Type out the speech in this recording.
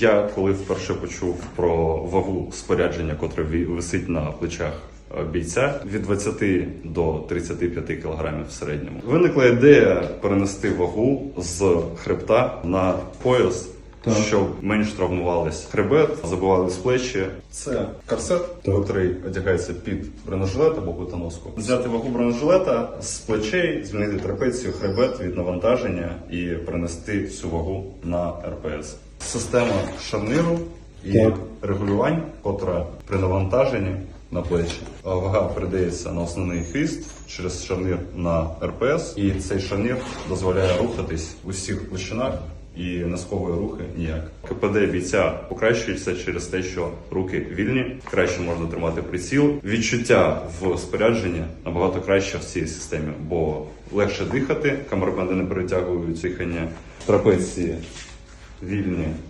Я коли вперше почув про вагу спорядження, котре висить на плечах е, бійця від 20 до 35 кілограмів в середньому, виникла ідея перенести вагу з хребта на пояс. Так. Щоб менш травмувались хребет, забивались плечі. Це корсет, який одягається під бронежилет або плитоноску. Взяти вагу бронежилета з плечей, звільнити трапецію, хребет від навантаження і перенести всю вагу на РПС. Система шарниру і Так. регулювань, котра при навантаженні на плечі. Вага передається на основний хвіст через шарнир на РПС, і цей шарнир дозволяє рухатись у всіх площинах і носкової рухи ніяк. КПД бійця покращується через те, що руки вільні, краще можна тримати приціл. Відчуття в спорядженні набагато краще в цій системі, бо легше дихати, камербенди не перетягують дихання, трапеції вільні.